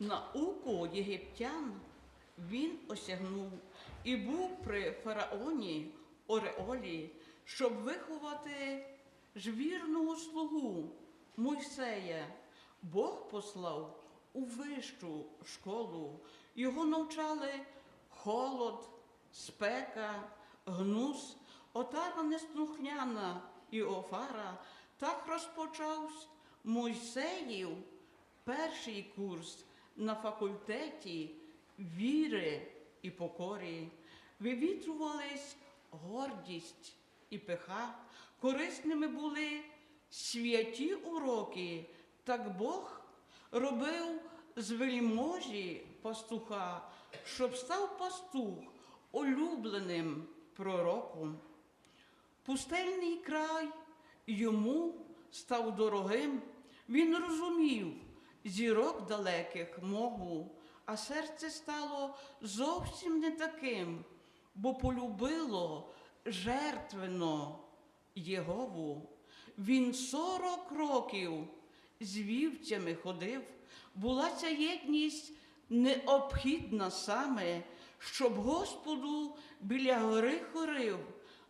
Науку єгиптян він осягнув і був при фараоні Ореолі, щоб виховати ж вірного слугу Мойсея. Бог послав у вищу школу. Його навчали холод, спека, гнус, отара неслухняна Іофара. Так розпочався Мойсеїв перший курс на факультеті віри і покорі. Вивітрувались гордість і пиха, корисними були святі уроки, так Бог робив з вельможі пастуха, щоб став пастух улюбленим пророком. Пустельний край йому став дорогим, він розумів зірок далеких мову, а серце стало зовсім не таким, бо полюбило жертвенно Єгову. Він сорок років з вівцями ходив, була ця єдність необхідна саме, щоб Господу біля гори хорив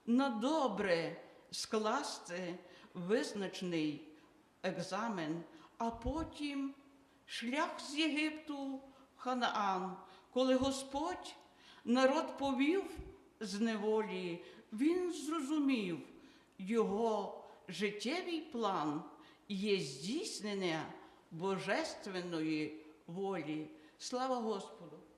на добре скласти визначений екзамен, а потім шлях з Єгипту в Ханаан, коли Господь народ повів з неволі, він зрозумів, його життєвий план є здійснення божественної волі. Слава Господу!